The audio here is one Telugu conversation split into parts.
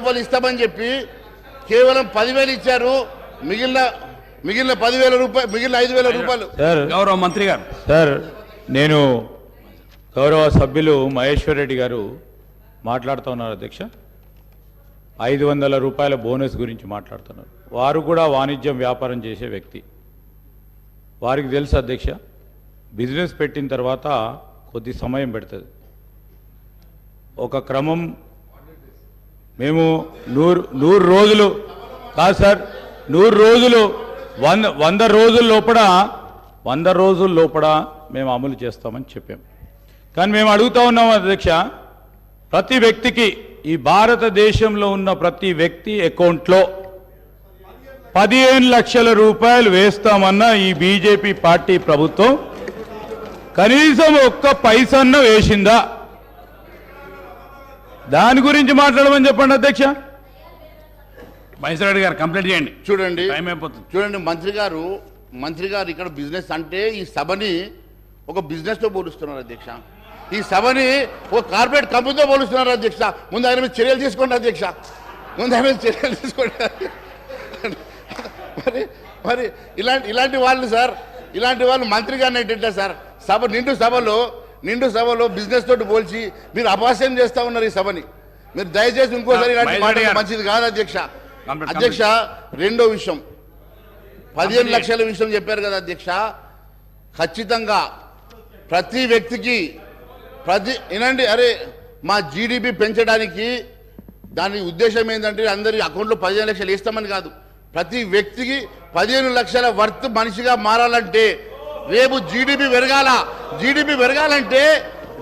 రూపాయలు ఇస్తామని చెప్పి కేవలం పదివేలు ఇచ్చారు. మిగిలిన మిగిలిన పదివేల రూపాయలు మిగిలిన ఐదు వేల రూపాయలు. సార్. గౌరవ మంత్రి గారు. సార్ నేను గౌరవ సభ్యులు మహేశ్వర్ రెడ్డి గారు మాట్లాడుతూ ఉన్నారు అధ్యక్ష. ఐదు వందల రూపాయల బోనస్ గురించి మాట్లాడుతున్నారు. వారు కూడా వాణిజ్యం వ్యాపారం చేసే వ్యక్తి. వారికి తెలుసు అధ్యక్ష బిజినెస్ పెట్టిన తర్వాత కొద్ది సమయం పెడుతుంది. ఒక క్రమం మేము నూరు నూరు రోజులు కాదు సార్ నూరు రోజులు వంద వంద రోజుల లోపల వంద రోజుల లోపల మేము అమలు చేస్తామని చెప్పాం కానీ మేము అడుగుతా ఉన్నాం అధ్యక్ష ప్రతి వ్యక్తికి ఈ భారతదేశంలో ఉన్న ప్రతి వ్యక్తి అకౌంట్లో పదిహేను లక్షల రూపాయలు వేస్తామన్న ఈ బీజేపీ పార్టీ ప్రభుత్వం కనీసం ఒక్క పైసన్న వేసిందా? దాని గురించి మాట్లాడమని చెప్పండి అధ్యక్ష. మహేశ్వర రెడ్డి గారు కంప్లీట్ చేయండి. చూడండి. టైం అయిపోతుంది. చూడండి మంత్రి గారు మంత్రి గారు ఇక్కడ బిజినెస్ అంటే ఈ సభని ఒక బిజినెస్తో పోలుస్తున్నారు అధ్యక్ష. ఈ సభని ఒక కార్పొరేట్ కంపెనీతో పోలుస్తున్నారు అధ్యక్ష. ముందు ఆయన మీద చర్యలు తీసుకోండి అధ్యక్ష. ముందు ఆయన మీద చర్యలు తీసుకోండి. మరి మరి ఇలాంటి ఇలాంటి వాళ్ళు సార్ ఇలాంటి వాళ్ళు మంత్రి గారిని ఏంటంటే సార్ సభ నిండు సభలో నిండు సభలో బిజినెస్ తోటి పోల్చి మీరు అపహాస్యం చేస్తా ఉన్నారు ఈ సభని. మీరు దయచేసి ఇంకోసారి ఇలాంటి గారు. మంచిది కాదు అధ్యక్ష. అధ్యక్ష రెండో విషయం. పదిహేను లక్షల విషయం చెప్పారు కదా అధ్యక్ష. ఖచ్చితంగా ప్రతి వ్యక్తికి ప్రతి వినండి అరే మా జీడిపి పెంచడానికి దాని ఉద్దేశం ఏంటంటే అందరి అకౌంట్లో పదిహేను లక్షలు వేస్తామని కాదు. ప్రతి వ్యక్తికి పదిహేను లక్షల వర్త్ మనిషిగా మారాలంటే రేపు జీడిపి పెరగాల. జీడిపి పెరగాలంటే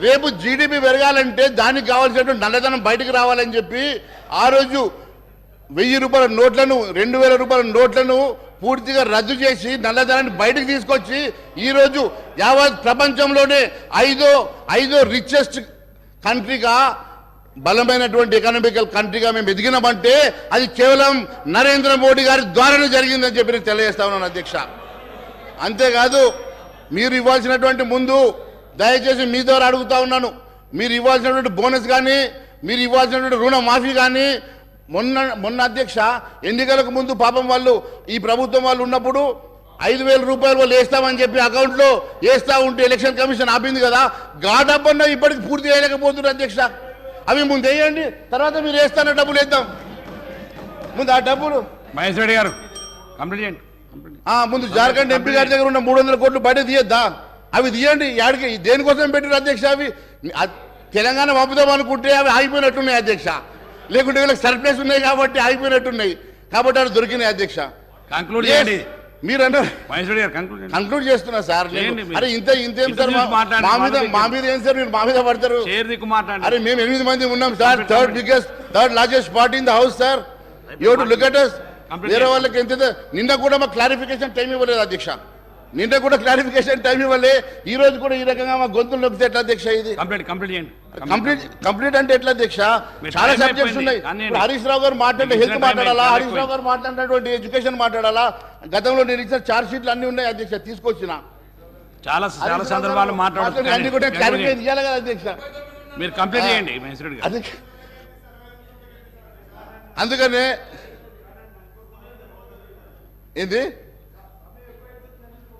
రేపు జీడిపి పెరగాలంటే దానికి కావాల్సినటువంటి నల్లధనం బయటకు రావాలని చెప్పి ఆ రోజు వెయ్యి రూపాయల నోట్లను రెండు వేల రూపాయల నోట్లను పూర్తిగా రద్దు చేసి నల్లధనాన్ని బయటకు తీసుకొచ్చి ఈరోజు యావత్ ప్రపంచంలోనే ఐదో ఐదో రిచెస్ట్ కంట్రీగా బలమైనటువంటి ఎకనామికల్ కంట్రీగా మేము ఎదిగినామంటే అది కేవలం నరేంద్ర మోడీ గారి ద్వారానే జరిగిందని చెప్పి నేను తెలియజేస్తా ఉన్నాను అధ్యక్ష. అంతేకాదు మీరు ఇవ్వాల్సినటువంటి ముందు దయచేసి మీ ద్వారా అడుగుతా ఉన్నాను. మీరు ఇవ్వాల్సినటువంటి బోనస్ కానీ మీరు ఇవ్వాల్సినటువంటి రుణ మాఫీ కానీ మొన్న మొన్న అధ్యక్ష ఎన్నికలకు ముందు పాపం వాళ్ళు ఈ ప్రభుత్వం వాళ్ళు ఉన్నప్పుడు ఐదు వేల రూపాయలు వాళ్ళు వేస్తామని చెప్పి అకౌంట్లో వేస్తా ఉంటే ఎలక్షన్ కమిషన్ ఆపింది కదా గాడబ్బన్న ఇప్పటికి పూర్తి చేయలేకపోతున్నారు అధ్యక్ష. అవి ముందు వేయండి తర్వాత మీరు వేస్తాన డబ్బులు వేద్దాం. ముందు ఆ డబ్బులు. మహేశ్వరి గారు కంప్లీట్ చేయండి. ముందు జార్ఖండ్ ఎంపీ గారి దగ్గర ఉన్న మూడు వందల కోట్లు బయట తీయద్దా? అవి తీయండి. యాడికి దేనికోసం పెట్టారు అధ్యక్ష అవి? తెలంగాణ పంపుదాం అనుకుంటే అవి ఆగిపోయినట్టున్నాయి అధ్యక్ష. లేకుంటే వీళ్ళకి సర్ప్లస్ ఉన్నాయి కాబట్టి ఆగిపోయినట్టున్నాయి. కాబట్టి అవి దొరికినాయి అధ్యక్ష. కంక్లూడ్ చేయండి. మీరు కంక్లూడ్ చేస్తున్నా సార్. అరే ఇంత ఇంతేం సార్ మా- మీద మా మీద ఏం సార్ మీరు మా మీద పడతారు? అరే మేము ఎనిమిది మంది ఉన్నాం sir. Third. Biggest third largest party in the house sir you to look at Complete. వేరే వాళ్ళకి ఎంత నిన్న కూడా మాకు క్లారిఫికేషన్ టైం ఇవ్వలేదు అధ్యక్ష. నిన్న కూడా క్లారిఫికేషన్ టైం ఇవ్వలే. ఈ రోజు కూడా ఈ రకంగా మా గొంతులు నొక్కితే ఎట్లా అధ్యక్ష ఇది? కంప్లీట్ కంప్లీట్ చేయండి. కంప్లీట్ కంప్లీట్ అంటే ఎట్లా అధ్యక్ష? చాలా సబ్జెక్ట్స్. ఉన్నాయి. హరీష్ రావు గారు మాట్లాడే హెల్త్ మాట్లాడాలా? హరీష్ రావు గారు మాట్లాడినటువంటి ఎడ్యుకేషన్ మాట్లాడాలా? గతంలో నేను ఇచ్చిన చార్జ్ షీట్లు అన్ని ఉన్నాయి అధ్యక్ష తీసుకొచ్చిన. చాలా చాలా సందర్భాలు మాట్లాడుతున్నారు. మాట్లాడి అన్ని కూడా క్లారిఫై చేయాలి కదా అధ్యక్ష. మీరు కంప్లీట్ చేయండి అందుకనే ఏంది?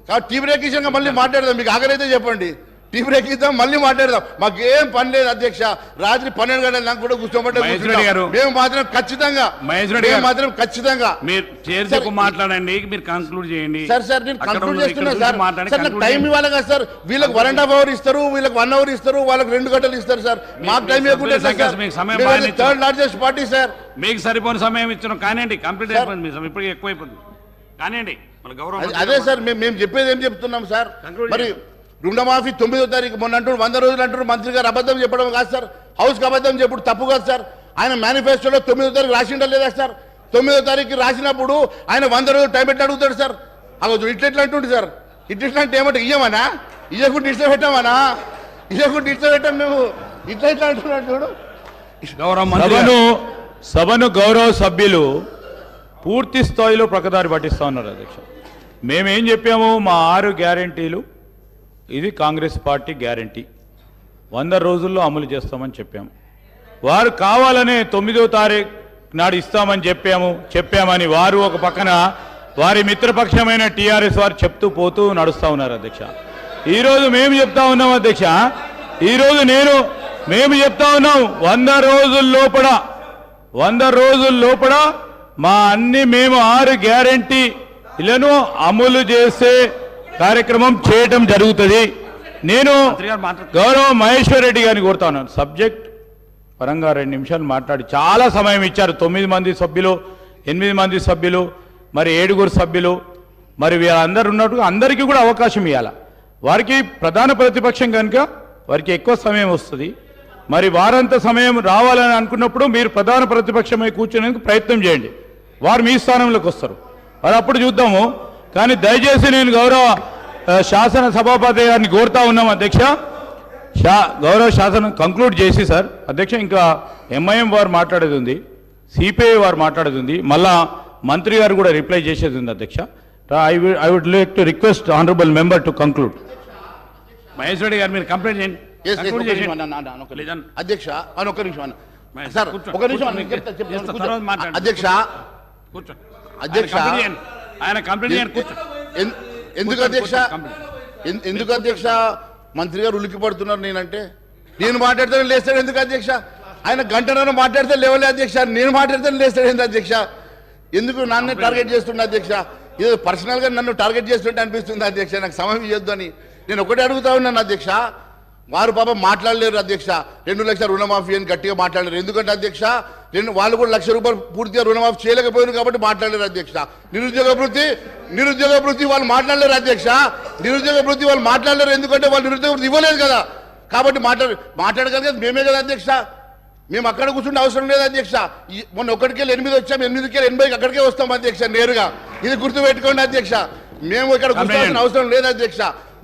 కాబట్టి టీ బ్రేక్ ఇచ్చాక మళ్ళీ మాట్లాడదాం. మీకు ఆఖరైతే చెప్పండి. టీ బ్రేక్ ఇద్దాం మళ్ళీ మాట్లాడదాం. మాకేం పని లేదు అధ్యక్ష. రాత్రి పన్నెండు గంటల నాకు కూడా కూర్చోమంటే. మేము మాత్రం ఖచ్చితంగా మేము. మాత్రం ఖచ్చితంగా. మీరు మాట్లాడండి. మీరు కంక్లూడ్ చేయండి. సార్ సార్ నేను కంక్లూడ్ ఉన్న- చేస్తున్నా ఇక్కడ సార్. నాకు టైం. ఇవ్వాలి కదా సార్. వీళ్ళకి వన్ అండ్ హాఫ్ అవర్ ఇస్తారు వీళ్ళకి వన్ అవర్ ఇస్తారు వాళ్ళకి రెండు గంటలు ఇస్తారు సార్. మాకు టైం ఇవ్వకుండా. Third largest party sir. మీకు సరిపోని సమయం ఇచ్చిన కానివ్వండి కంప్లీట్. అయిపోయింది మీ సమయం ఇప్పటికే ఎక్కువ అయిపోయింది కానివ్వండి మన గౌరవం అది- సార్ మేము మేము చెప్పేది ఏం చెప్తున్నాం సార్? మరి రుణమాఫీ తొమ్మిదో తారీఖు మొన్న అంటున్నారు వంద రోజులు అంటారు మంత్రి గారు అబద్ధం చెప్పడం కాదు సార్. హౌస్కి అబద్ధం చెప్పుడు తప్పు కాదు సార్. ఆయన మేనిఫెస్టోలో తొమ్మిదో తారీఖు రాసిండా లేదా సార్? తొమ్మిదో తారీఖు రాసినప్పుడు ఆయన వంద రోజులు టైం పెట్టి అడుగుతాడు సార్. అగో ఇట్లా ఎట్లా అంటుండు సార్. ఇట్లా ఇట్లా అంటే ఏమంటే ఇయ్యమనా? ఇయ్యకుండా ఇట్లా పెట్టామనా? ఇయ్యకుండా ఇట్లా పెట్టాం మేము. ఇట్లా ఇట్లా అంటున్నాడు చూడు. గౌరవ మంత్రి గారు. సభను సభను గౌరవ సభ్యులు పూర్తి స్థాయిలో ప్రకదారి పట్టిస్తా ఉన్నారు అధ్యక్ష. మేమేం చెప్పాము మా ఆరు గ్యారంటీలు ఇది కాంగ్రెస్ పార్టీ గ్యారంటీ. వంద రోజుల్లో అమలు చేస్తామని చెప్పాము. వారు కావాలనే తొమ్మిదో తారీఖు నాడు ఇస్తామని చెప్పాము చెప్పామని వారు ఒక పక్కన వారి మిత్రపక్షమైన టీఆర్ఎస్ వారు చెప్తూ పోతూ నడుస్తూ ఉన్నారు అధ్యక్ష. ఈరోజు మేము చెప్తా ఉన్నాం అధ్యక్ష. ఈరోజు నేను మేము చెప్తా ఉన్నాం వంద రోజుల లోపల వంద రోజుల లోపల మా అన్ని మేము ఆరు గ్యారంటీలను అమలు చేసే కార్యక్రమం చేయటం జరుగుతుంది. నేను గౌరవ మహేశ్వర్ రెడ్డి గారిని కోరుతా ఉన్నాను సబ్జెక్ట్ పరంగా రెండు నిమిషాలు మాట్లాడి. చాలా సమయం ఇచ్చారు. తొమ్మిది మంది సభ్యులు ఎనిమిది మంది సభ్యులు మరి ఏడుగురు సభ్యులు మరి వీళ్ళందరూ ఉన్నట్టుగా అందరికీ కూడా అవకాశం ఇవ్వాలి వారికి ప్రధాన ప్రతిపక్షం కనుక వారికి ఎక్కువ సమయం వస్తుంది. మరి వారంత సమయం రావాలని అనుకున్నప్పుడు మీరు ప్రధాన ప్రతిపక్షమై కూర్చునేందుకు ప్రయత్నం చేయండి. వారు మీ స్థానంలోకి వస్తారు. మరి అప్పుడు చూద్దాము. కానీ దయచేసి నేను గౌరవ శాసన సభాపతి గారిని కోరుతా ఉన్నాం అధ్యక్ష. షా గౌరవ శాసనం కంక్లూడ్ చేసి సార్. అధ్యక్ష ఇంకా ఎంఐఎం వారు మాట్లాడేది ఉంది. సిపిఐ వారు మాట్లాడేది ఉంది. మళ్ళా మంత్రి గారు కూడా రిప్లై చేసేది ఉంది అధ్యక్ష. I would I would like to request honourable member to conclude. Mahesh Reddy గారు మీరు కంప్లైంట్ చేయండి. అధ్యక్ష నిమిషం సార్ ఒక నిమిషం. అధ్యక్ష కూర్చో. అధ్యక్ష. ఆయన కంప్లీట్ చేయండి. కూర్చో. ఎందుకు అధ్యక్ష? ఎందుకు అధ్యక్ష? మంత్రి గారు ఉలికి పడుతున్నారు నేనంటే. నేను మాట్లాడితే లేస్తాడు ఎందుకు అధ్యక్ష? ఆయన గంటన్నర మాట్లాడితే లేవలే అధ్యక్ష. నేను మాట్లాడితే లేస్తాడు ఎందుకు అధ్యక్ష? ఎందుకు నన్ను టార్గెట్ చేస్తుండే అధ్యక్ష? ఇది పర్సనల్గా నన్ను టార్గెట్ చేస్తుంటే అనిపిస్తుంది అధ్యక్ష? నాకు సమయం ఇవ్వద్దు అని నేను ఒకటే అడుగుతా ఉన్నాను అధ్యక్ష. వారు పాపం మాట్లాడలేరు అధ్యక్ష. రెండు లక్షల రుణమాఫీ అని గట్టిగా మాట్లాడలేరు. ఎందుకంటే అధ్యక్ష రెండు వాళ్ళు కూడా లక్ష రూపాయలు పూర్తిగా రుణమాఫీ చేయలేకపోయారు కాబట్టి మాట్లాడలేరు అధ్యక్ష. నిరుద్యోగ వృత్తి నిరుద్యోగ వృత్తి వాళ్ళు మాట్లాడలేరు అధ్యక్ష. నిరుద్యోగ వృత్తి వాళ్ళు మాట్లాడలేరు ఎందుకంటే వాళ్ళు నిరుద్యోగ వృత్తి ఇవ్వలేదు కదా. కాబట్టి మాట్లాడ మాట్లాడగలిగేది మేమే కదా అధ్యక్ష. మేము అక్కడ కూర్చుంటే అవసరం లేదు అధ్యక్ష. మొన్న ఒకటికెళ్ళి ఎనిమిది వచ్చాం ఎనిమిదికి ఎనభైకి అక్కడికే వస్తాం అధ్యక్ష నేరుగా. ఇది గుర్తు పెట్టుకోండి అధ్యక్ష. మేము ఇక్కడ కూర్చోవాల్సిన అవసరం లేదు అధ్యక్ష.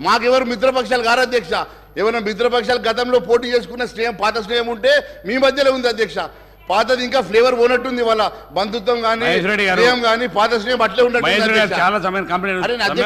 మాకెవరు మిత్రపక్షాలు కారు అధ్యక్ష? ఏమైనా మిత్రపక్షాలు గతంలో పోటీ చేసుకున్న స్నేహం పాత స్నేహం ఉంటే మీ మధ్యలో ఉంది అధ్యక్ష. పాతది ఇంకా ఫ్లేవర్ పోనట్టుంది వాళ్ళ బంధుత్వం కానీ కానీ పాత స్నేహం అట్లే ఉండట్లేదు చాలా సమయం కంప్లీట్